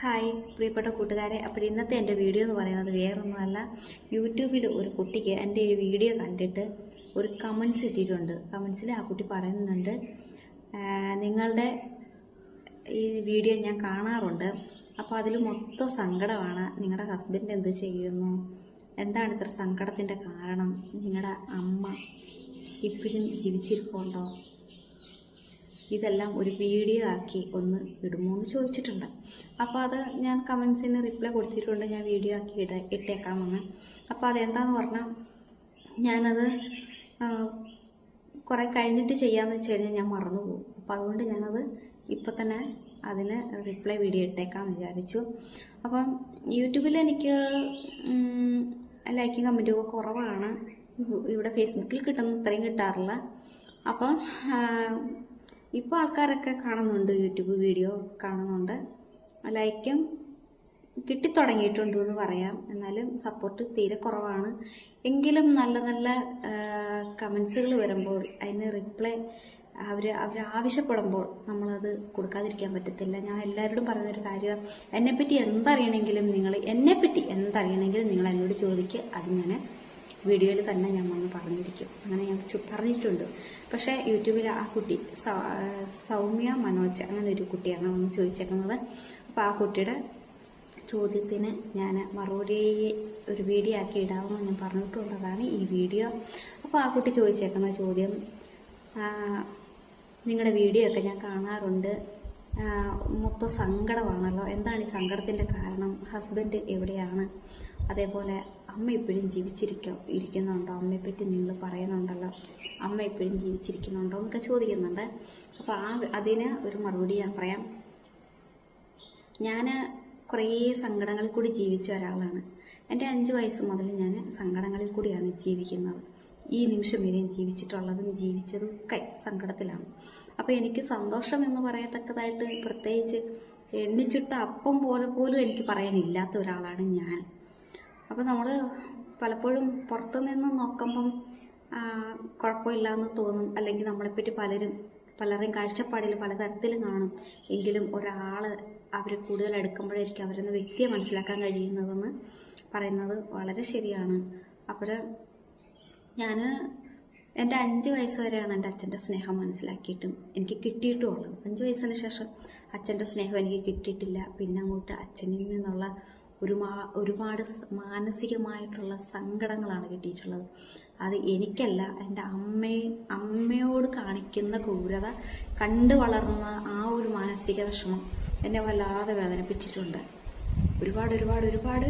Hi പ്രിയപ്പെട്ട കൂട്ടുകാരെ. അപ്പോൾ ഇന്നത്തെ എന്റെ വീഡിയോ എന്ന് പറയുന്നത് വേറൊന്നുമല്ല. യൂട്യൂബിൽ ഒരു കുട്ടിക്ക് എന്റെ ഒരു വീഡിയോ കണ്ടിട്ട് ഒരു കമൻസ് ഇട്ടിട്ടുണ്ട്. കമൻസിൽ ആ കുട്ടി പറയുന്നുണ്ട് നിങ്ങളുടെ ഈ വീഡിയോ ഞാൻ കാണാറുണ്ട്. അപ്പോൾ അതിൽ മൊത്തം സങ്കടമാണ്. നിങ്ങളുടെ ഹസ്ബൻഡ് എന്ത് ചെയ്യുന്നു? എന്താണ് ഇത്ര സങ്കടത്തിന്റെ കാരണം? നിങ്ങളുടെ അമ്മ ഇപ്പോഴും ജീവിച്ചിരിപ്പുണ്ടോ? ഇതെല്ലാം ഒരു വീഡിയോ ആക്കി ഒന്ന് ഇടുമോ എന്ന് ചോദിച്ചിട്ടുണ്ട്. അപ്പോൾ അത് ഞാൻ കമൻസിന് റിപ്ലൈ കൊടുത്തിട്ടുണ്ട്. ഞാൻ വീഡിയോ ആക്കി ഇട ഇട്ടേക്കാമെന്ന്. അപ്പോൾ അതെന്താന്ന് പറഞ്ഞാൽ ഞാനത് കുറേ കഴിഞ്ഞിട്ട് ചെയ്യാമെന്ന് വെച്ച് കഴിഞ്ഞാൽ ഞാൻ മറന്നു പോകും. അപ്പോൾ അതുകൊണ്ട് ഞാനത് ഇപ്പം തന്നെ അതിന് റിപ്ലൈ വീഡിയോ ഇട്ടേക്കാമെന്ന് വിചാരിച്ചു. അപ്പം യൂട്യൂബിൽ എനിക്ക് ലൈക്കും കമന്റും ഒക്കെ കുറവാണ്. ഇവിടെ ഫേസ്ബുക്കിൽ കിട്ടുന്ന ഇത്രയും കിട്ടാറില്ല. അപ്പം ഇപ്പോൾ ആൾക്കാരൊക്കെ കാണുന്നുണ്ട് യൂട്യൂബ് വീഡിയോ കാണുന്നുണ്ട്. ലൈക്കും കിട്ടിത്തുടങ്ങിയിട്ടുണ്ട് എന്ന് പറയാം. എന്നാലും സപ്പോർട്ട് തീരെ കുറവാണ്. എങ്കിലും നല്ല നല്ല കമൻസുകൾ വരുമ്പോൾ അതിന് റിപ്ലൈ അവർ അവർ ആവശ്യപ്പെടുമ്പോൾ നമ്മളത് കൊടുക്കാതിരിക്കാൻ പറ്റത്തില്ല. ഞാൻ എല്ലാവരോടും പറയുന്നൊരു കാര്യം എന്നെപ്പറ്റി എന്തറിയണമെങ്കിലും നിങ്ങൾ എന്നെപ്പറ്റി എന്തറിയണമെങ്കിലും നിങ്ങൾ എന്നോട് ചോദിക്കുക അത് ഞാൻ വീഡിയോയിൽ തന്നെ ഞാൻ വന്ന് പറഞ്ഞിരിക്കും. അങ്ങനെ ഞാൻ പറഞ്ഞിട്ടുണ്ട്. പക്ഷേ യൂട്യൂബിൽ ആ കുട്ടി സൗമ്യ മനോജ് അങ്ങനെ ഒരു കുട്ടിയാണ് ഒന്ന് ചോദിച്ചേക്കുന്നത്. അപ്പോൾ ആ കുട്ടിയുടെ ചോദ്യത്തിന് ഞാൻ മറുപടി ഒരു വീഡിയോ ആക്കി ഇടാമെന്ന് ഞാൻ പറഞ്ഞിട്ടുള്ളതാണ് ഈ വീഡിയോ അപ്പോൾ ആ കുട്ടി ചോദിച്ചേക്കുന്ന ചോദ്യം നിങ്ങളുടെ വീഡിയോ ഒക്കെ ഞാൻ കാണാറുണ്ട്. മൊത്തം സങ്കടമാണല്ലോ. എന്താണ് ഈ സങ്കടത്തിന്റെ കാരണം? ഹസ്ബൻഡ് എവിടെയാണ്? അതേപോലെ അമ്മ ഇപ്പോഴും ജീവിച്ചിരിക്ക ഇരിക്കുന്നുണ്ടോ? അമ്മയെപ്പറ്റി നിങ്ങൾ പറയുന്നുണ്ടല്ലോ. അമ്മ ഇപ്പോഴും ജീവിച്ചിരിക്കുന്നുണ്ടോ എന്നൊക്കെ ചോദിക്കുന്നുണ്ട്. അപ്പോൾ ആ അതിന് ഒരു മറുപടി ഞാൻ പറയാം. ഞാൻ കുറേ സങ്കടങ്ങളിൽ കൂടി ജീവിച്ച ഒരാളാണ്. എന്റെ അഞ്ച് വയസ്സ് മുതൽ ഞാൻ സങ്കടങ്ങളിൽ കൂടിയാണ് ജീവിക്കുന്നത്. ഈ നിമിഷം വരെയും ജീവിച്ചിട്ടുള്ളതും ജീവിച്ചതും ഒക്കെ സങ്കടത്തിലാണ്. അപ്പോൾ എനിക്ക് സന്തോഷം എന്ന് പറയത്തക്കതായിട്ട് പ്രത്യേകിച്ച് എണ്ണിച്ചുട്ട അപ്പം പോലെ പോലും എനിക്ക് പറയാനില്ലാത്ത ഒരാളാണ് ഞാൻ. അപ്പോൾ നമ്മൾ പലപ്പോഴും പുറത്തു നിന്ന് നോക്കുമ്പം കുഴപ്പമില്ല എന്ന് തോന്നും. അല്ലെങ്കിൽ നമ്മളെപ്പറ്റി പലരും പലരുടെയും കാഴ്ചപ്പാടിൽ പലതരത്തിലും കാണും. എങ്കിലും ഒരാൾ അവരെ കൂടുതൽ എടുക്കുമ്പോഴായിരിക്കും അവരെന്ന വ്യക്തിയെ മനസ്സിലാക്കാൻ കഴിയുന്നതെന്ന് പറയുന്നത് വളരെ ശരിയാണ്. അപ്പോൾ ഞാൻ എന്റെ അഞ്ച് വയസ്സ് വരെയാണ് എന്റെ അച്ഛന്റെ സ്നേഹം മനസ്സിലാക്കിയിട്ടും എനിക്ക് കിട്ടിയിട്ടുമുള്ളത് അഞ്ച് വയസ്സിന് ശേഷം അച്ഛന്റെ സ്നേഹം എനിക്ക് കിട്ടിയിട്ടില്ല. പിന്നെ അങ്ങോട്ട് അച്ഛനിൽ നിന്നുള്ള ഒരു മാ ഒരുപാട് മാനസികമായിട്ടുള്ള സങ്കടങ്ങളാണ് കിട്ടിയിട്ടുള്ളത്. അത് എനിക്കല്ല എന്റെ അമ്മയെ അമ്മയോട് കാണിക്കുന്ന ക്രൂരത കണ്ടു വളർന്ന ആ ഒരു മാനസിക വിഷമം എന്നെ വല്ലാതെ വേദനിപ്പിച്ചിട്ടുണ്ട്. ഒരുപാട് ഒരുപാട് ഒരുപാട്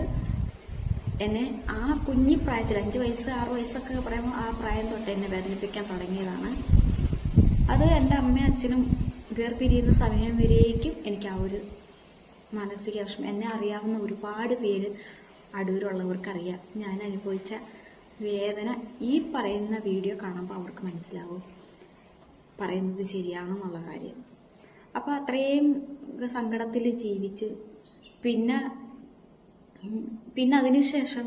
എന്നെ ആ കുഞ്ഞി പ്രായത്തിൽ അഞ്ച് വയസ്സ് ആറ് വയസ്സൊക്കെ പറയുമ്പോൾ ആ പ്രായം തൊട്ട് എന്നെ വേദനിപ്പിക്കാൻ തുടങ്ങിയതാണ്. അത് എന്റെ അമ്മയും അച്ഛനും വേർപിരിയുന്ന സമയം വരേക്കും എനിക്ക് ആ ഒരു മാനസിക വിഷമം എന്നെ അറിയാവുന്ന ഒരുപാട് പേര് അടൂരുള്ളവർക്കറിയാം. ഞാൻ അനുഭവിച്ച വേദന ഈ പറയുന്ന വീഡിയോ കാണുമ്പോൾ അവർക്ക് മനസ്സിലാവും. പറയുന്നത് ശരിയാണെന്നുള്ള കാര്യം. അപ്പോൾ അത്രയും സങ്കടത്തിൽ ജീവിച്ച് പിന്നെ പിന്നെ അതിനുശേഷം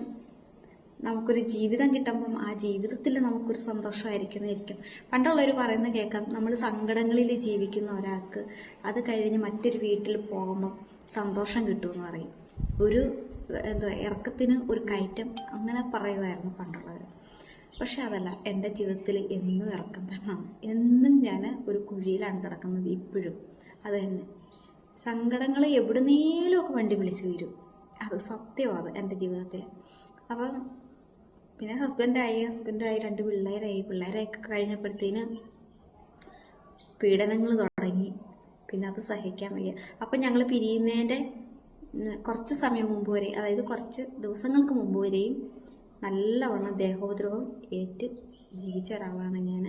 നമുക്കൊരു ജീവിതം കിട്ടുമ്പം ആ ജീവിതത്തിൽ നമുക്കൊരു സന്തോഷമായിരിക്കുന്നതായിരിക്കും പണ്ടുള്ളവർ പറയുന്ന കേൾക്കാം നമ്മൾ സങ്കടങ്ങളിൽ ജീവിക്കുന്ന ഒരാൾക്ക് അത് കഴിഞ്ഞ് മറ്റൊരു വീട്ടിൽ പോകുമ്പം സന്തോഷം കിട്ടുമെന്ന് പറയും. ഒരു എന്താ ഇറക്കത്തിന് ഒരു കയറ്റം അങ്ങനെ പറയുമായിരുന്നു പണ്ടുള്ളവർ പക്ഷെ അതല്ല എന്റെ ജീവിതത്തിൽ എന്നും ഇറക്കം തന്നെയാണ്. എന്നും ഞാൻ ഒരു കുഴിയിലാണ് കിടക്കുന്നത് ഇപ്പോഴും. അത് തന്നെ. സങ്കടങ്ങൾ എവിടുന്നേലുമൊക്കെ വണ്ടി വിളിച്ചു വരും. അത് സത്യമാണ് എന്റെ ജീവിതത്തിൽ അപ്പം പിന്നെ ഹസ്ബൻഡായി ഹസ്ബൻഡായി രണ്ട് പിള്ളേരായി പിള്ളേരായി കഴിഞ്ഞപ്പോഴത്തേന് പീഡനങ്ങൾ പിന്നെ അത് സഹിക്കാൻ വയ്യ. അപ്പം ഞങ്ങൾ പിരിയുന്നതിന്റെ കുറച്ച് സമയം മുമ്പ് വരെ അതായത് കുറച്ച് ദിവസങ്ങൾക്ക് മുമ്പ് വരെയും നല്ലവണ്ണം ദേഹോദ്രവം ഏറ്റ് ജീവിച്ച ഒരാളാണ് ഞാൻ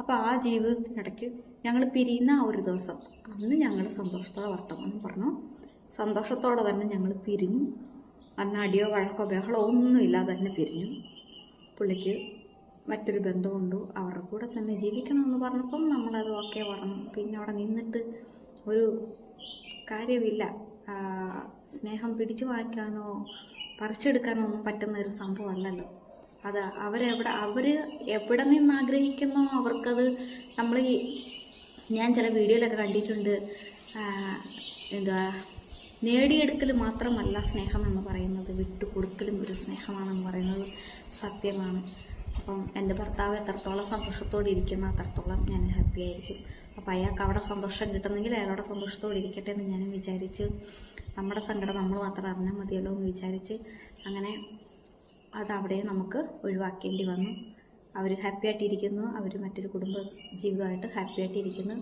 അപ്പോൾ ആ ജീവിതത്തിനിടയ്ക്ക് ഞങ്ങൾ പിരിയുന്ന ആ ഒരു ദിവസം അന്ന് ഞങ്ങൾ സന്തോഷത്തോടെ വർത്തമാനം പറഞ്ഞു. സന്തോഷത്തോടെ തന്നെ ഞങ്ങൾ പിരിഞ്ഞു. അന്ന് അടിയോ വഴക്കോ ബഹളോ ഒന്നുമില്ലാതെ തന്നെ പിരിഞ്ഞു. പുള്ളിക്ക് മറ്റൊരു ബന്ധമുണ്ട്. അവരുടെ കൂടെ തന്നെ ജീവിക്കണമെന്ന് പറഞ്ഞപ്പം നമ്മളത് ഓക്കെ പറഞ്ഞു. പിന്നെ അവിടെ നിന്നിട്ട് ഒരു കാര്യമില്ല. സ്നേഹം പിടിച്ചു വാങ്ങിക്കാനോ പറിച്ചെടുക്കാനോ ഒന്നും പറ്റുന്ന ഒരു സംഭവമല്ലല്ലോ. അത് അവരെവിടെ അവർ എവിടെ നിന്ന് ആഗ്രഹിക്കുന്നു അവർക്കത് നമ്മൾ ഞാൻ ചില വീഡിയോയിലൊക്കെ കണ്ടിട്ടുണ്ട്. എന്താ നേടിയെടുക്കൽ മാത്രമല്ല സ്നേഹം എന്ന് പറയുന്നത്. വിട്ടുകൊടുക്കലും ഒരു സ്നേഹമാണെന്ന് പറയുന്നത് സത്യമാണ്. അപ്പം എന്റെ ഭർത്താവ് എത്രത്തോളം സന്തോഷത്തോടെ ഇരിക്കുന്ന അത്രത്തോളം ഞാൻ ഹാപ്പി ആയിരിക്കും. അപ്പം അയാൾക്ക് അവിടെ സന്തോഷം കിട്ടുന്നെങ്കിൽ അയാളുടെ സന്തോഷത്തോടെ ഇരിക്കട്ടെ എന്ന് ഞാനും വിചാരിച്ചു. നമ്മുടെ സങ്കടം നമ്മൾ മാത്രം അറിഞ്ഞാൽ മതിയല്ലോ എന്ന് വിചാരിച്ച് അങ്ങനെ അതവിടെ നമുക്ക് ഒഴിവാക്കേണ്ടി വന്നു. അവർ ഹാപ്പി ആയിട്ടിരിക്കുന്നു. അവർ മറ്റൊരു കുടുംബ ജീവിതമായിട്ട് ഹാപ്പി ആയിട്ടിരിക്കുന്നു.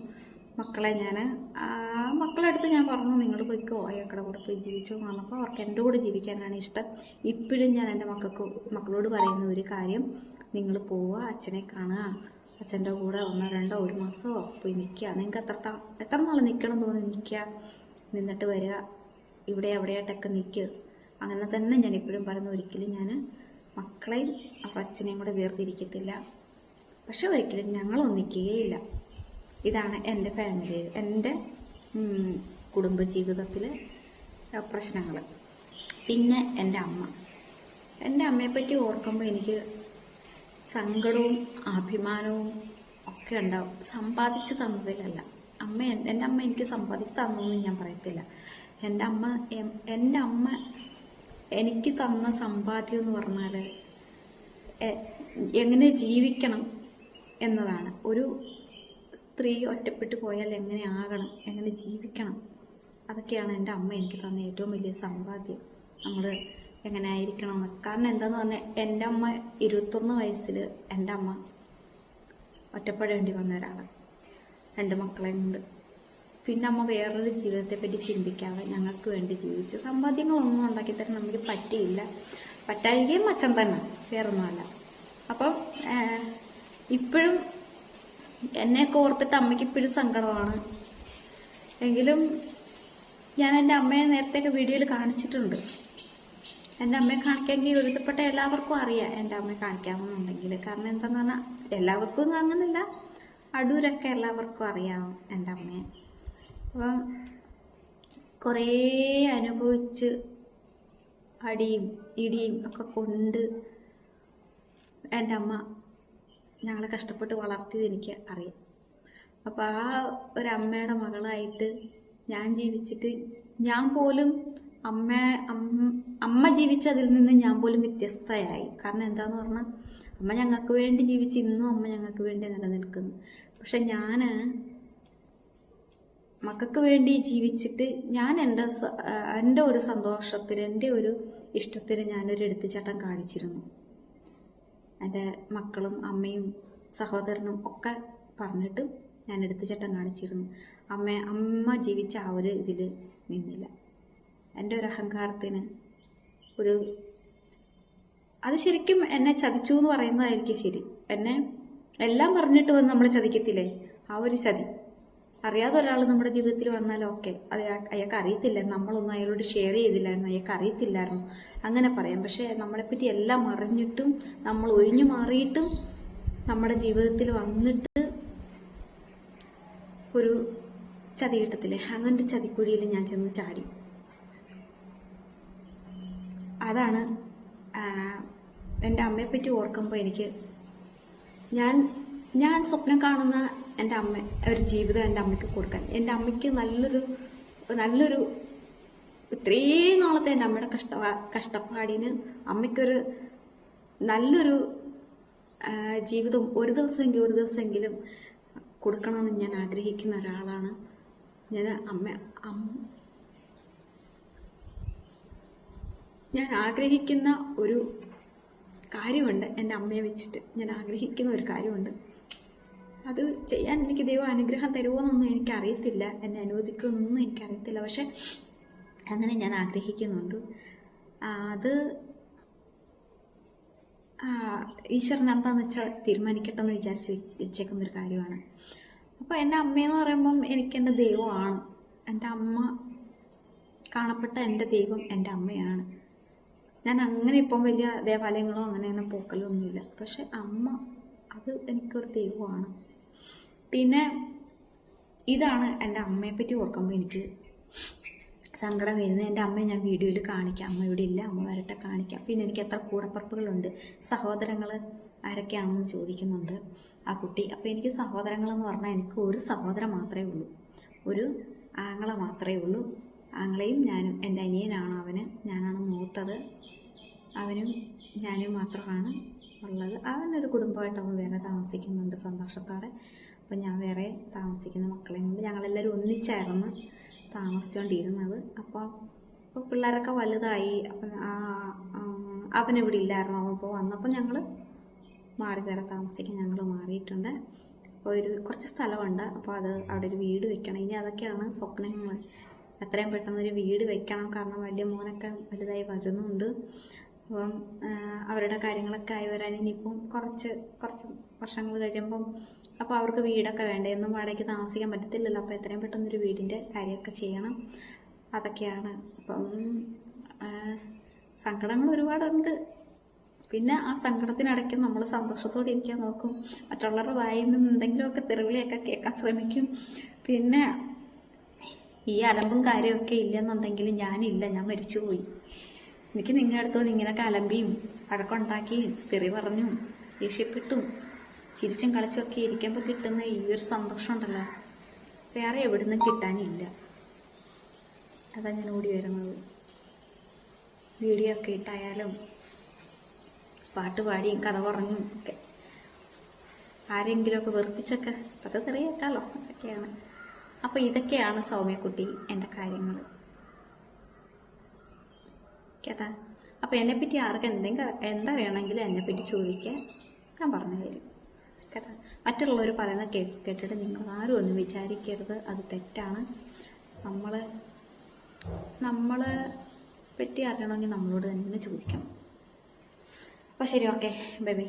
മക്കളെ ഞാൻ മക്കളെ അടുത്ത് ഞാൻ പറഞ്ഞു നിങ്ങൾ പോയിക്കോ. അയാൾക്കടെ കൂടെ പോയി ജീവിച്ചോ എന്ന് പറഞ്ഞപ്പോൾ അവർക്ക് എന്റെ കൂടെ ജീവിക്കാനാണ് ഇഷ്ടം. ഇപ്പോഴും ഞാൻ എന്റെ മക്കൾക്ക് മക്കളോട് പറയുന്ന ഒരു കാര്യം നിങ്ങൾ പോവുക അച്ഛനെ കാണുക. അച്ഛന്റെ കൂടെ ഒന്നോ രണ്ടോ ഒരു മാസമോ പോയി നിൽക്കുക. നിങ്ങൾക്ക് എത്ര എത്ര നാൾ നിൽക്കണം തോന്നി നിൽക്കുക? നിന്നിട്ട് വരിക. ഇവിടെ എവിടെയായിട്ടൊക്കെ നിൽക്കുക അങ്ങനെ തന്നെ ഞാൻ എപ്പോഴും പറയുന്ന ഒരിക്കലും ഞാൻ മക്കളെയും അവരുടെ അച്ഛനെയും കൂടെ വേർതിരിക്കത്തില്ല. പക്ഷെ ഒരിക്കലും ഞങ്ങൾ ഒന്നിക്കുകയില്ല. ഇതാണ് എന്റെ ഫാമിലി എന്റെ കുടുംബജീവിതത്തിലെ പ്രശ്നങ്ങൾ. പിന്നെ എന്റെ അമ്മ. എന്റെ അമ്മയെപ്പറ്റി ഓർക്കുമ്പോൾ എനിക്ക് സങ്കടവും അഭിമാനവും ഒക്കെ ഉണ്ടാവും. സമ്പാദിച്ച് തന്നതിലല്ല. അമ്മ എന്റെ അമ്മ എനിക്ക് സമ്പാദിച്ച് തന്നതെന്ന് ഞാൻ പറയത്തില്ല. എന്റെ അമ്മ എന്റെ അമ്മ എനിക്ക് തന്ന സമ്പാദ്യം എന്ന് പറഞ്ഞാൽ എങ്ങനെ ജീവിക്കണം എന്നതാണ്. ഒരു സ്ത്രീ ഒറ്റപ്പെട്ടു പോയാൽ എങ്ങനെ ആകണം എങ്ങനെ ജീവിക്കണം അതൊക്കെയാണ് എന്റെ അമ്മ എനിക്ക് തന്ന ഏറ്റവും വലിയ സമ്പാദ്യം. നമ്മൾ എങ്ങനെ ആയിരിക്കണം എന്ന് കാരണം എന്താന്ന് പറഞ്ഞാൽ എന്റെ അമ്മ ഇരുപത്തൊന്ന് വയസ്സിൽ എന്റെ അമ്മ ഒറ്റപ്പെടേണ്ടി വന്ന ഒരാളാണ്. രണ്ട് മക്കളെയും കൊണ്ട്. പിന്നെ അമ്മ വേറൊരു ജീവിതത്തെപ്പറ്റി ചിന്തിക്കാതെ ഞങ്ങൾക്ക് വേണ്ടി ജീവിച്ച് സമ്പാദ്യങ്ങളൊന്നും ഉണ്ടാക്കി തരാൻ നമുക്ക് പറ്റിയില്ല. പറ്റായികയും അച്ഛൻ തന്നെ വേറൊന്നുമല്ല. അപ്പം ഇപ്പോഴും എന്നെ ഓർത്തിട്ട് അമ്മയ്ക്ക് ഇപ്പോഴും സങ്കടമാണ്. എങ്കിലും ഞാൻ എന്റെ അമ്മയെ നേരത്തെയൊക്കെ വീഡിയോയിൽ കാണിച്ചിട്ടുണ്ട്. എന്റെ അമ്മയെ കാണിക്കാമെങ്കിൽ ഒരുത്തപ്പെട്ട എല്ലാവർക്കും അറിയാം എന്റെ അമ്മയെ കാണിക്കാമെന്നുണ്ടെങ്കിൽ. കാരണം എന്താന്ന് പറഞ്ഞാൽ എല്ലാവർക്കും ഒന്നും അങ്ങനല്ല. അടൂരൊക്കെ എല്ലാവർക്കും അറിയാം എന്റെ അമ്മയെ. അപ്പം കുറേ അനുഭവിച്ച് അടിയും ഇടിയും ഒക്കെ കൊണ്ട് എന്റെ അമ്മ ഞങ്ങളെ കഷ്ടപ്പെട്ട് വളർത്തിയത് എനിക്ക് അറിയാം. അപ്പോൾ ആ ഒരു അമ്മയുടെ മകളായിട്ട് ഞാൻ ജീവിച്ചിട്ട് ഞാൻ പോലും അമ്മ അമ്മ ജീവിച്ചതിൽ നിന്ന് ഞാൻ പോലും വ്യത്യസ്തയായി. കാരണം എന്താന്ന് പറഞ്ഞാൽ അമ്മ ഞങ്ങൾക്ക് വേണ്ടി ജീവിച്ച് ഇന്നും അമ്മ ഞങ്ങൾക്ക് വേണ്ടി നിലനിൽക്കുന്നു. പക്ഷെ ഞാൻ മക്കൾക്ക് വേണ്ടി ജീവിച്ചിട്ട് ഞാൻ എന്റെ എന്റെ ഒരു സന്തോഷത്തിന് എന്റെ ഒരു ഇഷ്ടത്തിന് ഞാനൊരു എടുത്തുചാട്ടം കാണിച്ചിരുന്നു. എന്റെ മക്കളും അമ്മയും സഹോദരനും ഒക്കെ പറഞ്ഞിട്ട് ഞാൻ എടുത്തുചാട്ടം കാണിച്ചിരുന്നു. അമ്മ അമ്മ ജീവിച്ച ആ ഒരു ഇതിൽ നിന്നില്ല. എന്റെ ഒരു അഹങ്കാരത്തിന് ഒരു അത് ശരിക്കും എന്നെ ചതിച്ചു എന്ന് പറയുന്നതായിരിക്കും ശരി. എന്നെ എല്ലാം പറഞ്ഞിട്ട് വന്ന് നമ്മൾ ചതിക്കത്തില്ലേ? ആ ഒരു ചതി. അറിയാതെ ഒരാൾ നമ്മുടെ ജീവിതത്തിൽ വന്നാൽ ഓക്കെ. അത് അയാ- അയാൾക്ക് അറിയത്തില്ല. നമ്മളൊന്നും അയാളോട് ഷെയർ ചെയ്തില്ലായിരുന്നു. അയാൾക്ക് അറിയത്തില്ലായിരുന്നു. അങ്ങനെ പറയാം. പക്ഷേ നമ്മളെപ്പറ്റി എല്ലാം അറിഞ്ഞിട്ടും നമ്മൾ ഒഴിഞ്ഞു മാറിയിട്ടും നമ്മുടെ ജീവിതത്തിൽ വന്നിട്ട് ഒരു ചതി കിട്ടത്തില്ലേ അങ്ങനെ ചതിക്കുഴിയിൽ ഞാൻ ചെന്ന് ചാടി. അതാണ് എന്റെ അമ്മയെപ്പറ്റി ഓർക്കുമ്പോൾ എനിക്ക് ഞാൻ ഞാൻ സ്വപ്നം കാണുന്ന എന്റെ അമ്മ ഒരു ജീവിതം എന്റെ അമ്മയ്ക്ക് കൊടുക്കാൻ. എന്റെ അമ്മയ്ക്ക് നല്ലൊരു നല്ലൊരു ഇത്രയും നാളത്തെ എന്റെ അമ്മയുടെ കഷ്ട കഷ്ടപ്പാടിന് അമ്മയ്ക്കൊരു നല്ലൊരു ജീവിതം ഒരു ദിവസമെങ്കിലും ഒരു ദിവസമെങ്കിലും കൊടുക്കണമെന്ന് ഞാൻ ആഗ്രഹിക്കുന്ന ഒരാളാണ്. ഞാൻ അമ്മ അമ്മ ഞാൻ ആഗ്രഹിക്കുന്ന ഒരു കാര്യമുണ്ട് എന്റെ അമ്മയെ വെച്ചിട്ട്. ഞാൻ ആഗ്രഹിക്കുന്ന ഒരു കാര്യമുണ്ട്. അത് ചെയ്യാൻ എനിക്ക് ദൈവം അനുഗ്രഹം തരുമോയെന്നൊന്നും എനിക്കറിയത്തില്ല. എന്നെ അനുവദിക്കുമെന്നൊന്നും എനിക്കറിയത്തില്ല. പക്ഷെ അങ്ങനെ ഞാൻ ആഗ്രഹിക്കുന്നുണ്ട്. അത് ഈശ്വരൻ എന്താന്ന് വെച്ചാൽ തീരുമാനിക്കട്ടെ എന്ന് വിചാരിച്ച് വെ- വെച്ചേക്കുന്ന ഒരു കാര്യമാണ്. അപ്പോൾ എന്റെ അമ്മയെന്ന് പറയുമ്പം എനിക്ക് എന്റെ ദൈവമാണ്. എന്റെ അമ്മ കാണപ്പെട്ട എന്റെ ദൈവം എന്റെ അമ്മയാണ്. ഞാൻ അങ്ങനെ ഇപ്പം വലിയ ദേവാലയങ്ങളോ അങ്ങനെയൊന്നും പോക്കലൊന്നുമില്ല. പക്ഷെ അമ്മ അത് എനിക്കൊരു ദൈവമാണ്. പിന്നെ ഇതാണ് എന്റെ അമ്മയെ പറ്റി ഓർക്കുമ്പോൾ എനിക്ക് സങ്കടം വരുന്നത്. എന്റെ അമ്മയെ ഞാൻ വീഡിയോയിൽ കാണിക്കാം. അമ്മ ഇവിടെ ഇല്ല. അമ്മ വരട്ടെ കാണിക്കാം. പിന്നെ എനിക്ക് എത്ര കൂടപ്പറപ്പുകളുണ്ട്. സഹോദരങ്ങൾ ആരൊക്കെയാണെന്ന് ചോദിക്കുന്നുണ്ട് ആ കുട്ടി. അപ്പോൾ എനിക്ക് സഹോദരങ്ങളെന്ന് പറഞ്ഞാൽ എനിക്ക് ഒരു സഹോദരൻ മാത്രമേ ഉള്ളൂ. ഒരു ആങ്ങള മാത്രമേ ഉള്ളൂ. ആങ്ങളെയും ഞാനും എന്റെ അനിയനാണ് അവന്. ഞാനാണ് മൂത്തത് അവനും ഞാനും മാത്രമാണ് ഉള്ളത്. അവനൊരു കുടുംബമായിട്ട് അവൻ വേറെ താമസിക്കുന്നുണ്ട് സന്തോഷത്തോടെ. അപ്പം ഞാൻ വേറെ താമസിക്കുന്ന മക്കളെ കൊണ്ട് ഞങ്ങളെല്ലാവരും ഒന്നിച്ചായിരുന്നു താമസിച്ചുകൊണ്ടിരുന്നത്. അപ്പോൾ ഇപ്പോൾ പിള്ളേരൊക്കെ വലുതായി. അപ്പം അവനിവിടെ ഇല്ലായിരുന്നു. അവൻ ഇപ്പോൾ വന്നപ്പോൾ ഞങ്ങൾ മാറി വേറെ താമസിക്കാൻ ഞങ്ങൾ മാറിയിട്ടുണ്ട്. അപ്പോൾ ഒരു കുറച്ച് സ്ഥലമുണ്ട്. അപ്പോൾ അത് അവിടെ ഒരു വീട് വെക്കണം. ഇനി അതൊക്കെയാണ് സ്വപ്നങ്ങൾ എത്രയും പെട്ടെന്നൊരു വീട് വെക്കണം. കാരണം വലിയ മോനൊക്കെ വലുതായി വരുന്നുണ്ട്. അപ്പം അവരുടെ കാര്യങ്ങളൊക്കെ ആയി വരാൻ ഇനിയിപ്പം കുറച്ച് കുറച്ച് വർഷങ്ങൾ കഴിയുമ്പം അപ്പോൾ അവർക്ക് വീടൊക്കെ വേണ്ടേ? എന്നും വാടകയ്ക്ക് താമസിക്കാൻ പറ്റത്തില്ലല്ലോ. അപ്പോൾ എത്രയും പെട്ടെന്നൊരു വീടിന്റെ കാര്യമൊക്കെ ചെയ്യണം. അതൊക്കെയാണ്. അപ്പം സങ്കടങ്ങൾ ഒരുപാടുണ്ട്. പിന്നെ ആ സങ്കടത്തിനിടയ്ക്ക് നമ്മൾ സന്തോഷത്തോടെ ഇരിക്കാൻ നോക്കും. മറ്റുള്ളവരുടെ വായിൽ നിന്ന് എന്തെങ്കിലുമൊക്കെ തെറിവിളിയൊക്കെ കേൾക്കാൻ ശ്രമിക്കും. പിന്നെ ഈ അലമ്പും കാര്യമൊക്കെ ഇല്ലെന്നുണ്ടെങ്കിൽ ഞാനില്ല ഞാൻ മരിച്ചുപോയി. എനിക്ക് നിങ്ങളുടെ അടുത്ത് ഇങ്ങനെ ഇങ്ങനെയൊക്കെ അലമ്പിയും വഴക്കുണ്ടാക്കിയും തെറി പറഞ്ഞും ദേഷ്യപ്പെട്ടും ചിരിച്ചും കളിച്ചൊക്കെ ഇരിക്കുമ്പോൾ കിട്ടുന്ന ഈ ഒരു സന്തോഷം ഉണ്ടല്ലോ. വേറെ എവിടുന്നും കിട്ടാനില്ല. അതാ ഞാൻ ഓടി വരുന്നത്. വീഡിയോ ഒക്കെ ഇട്ടായാലും പാട്ട് പാടിയും കഥ പറഞ്ഞും ഒക്കെ ആരെങ്കിലുമൊക്കെ വെറുപ്പിച്ചൊക്കെ അത് തെറിയേക്കാലോ? അതൊക്കെയാണ്. അപ്പോൾ ഇതൊക്കെയാണ് സൗമ്യക്കുട്ടി എന്റെ കാര്യങ്ങൾ കേട്ടാ? അപ്പോൾ എന്നെപ്പറ്റി ആർക്ക് എന്തെങ്കിലും എന്താ വേണമെങ്കിലും എന്നെപ്പറ്റി ചോദിക്കാൻ ഞാൻ പറഞ്ഞു തരും. കേട്ടാ? മറ്റുള്ളവർ പറയുന്നത് കേട്ടിട്ട് നിങ്ങൾ ആരും ഒന്നും വിചാരിക്കരുത്. അത് തെറ്റാണ്. നമ്മൾ നമ്മൾ പറ്റി അറിയണമെങ്കിൽ നമ്മളോട് തന്നെ ചോദിക്കണം. അപ്പോൾ ശരി ഓക്കെ. Bye bye.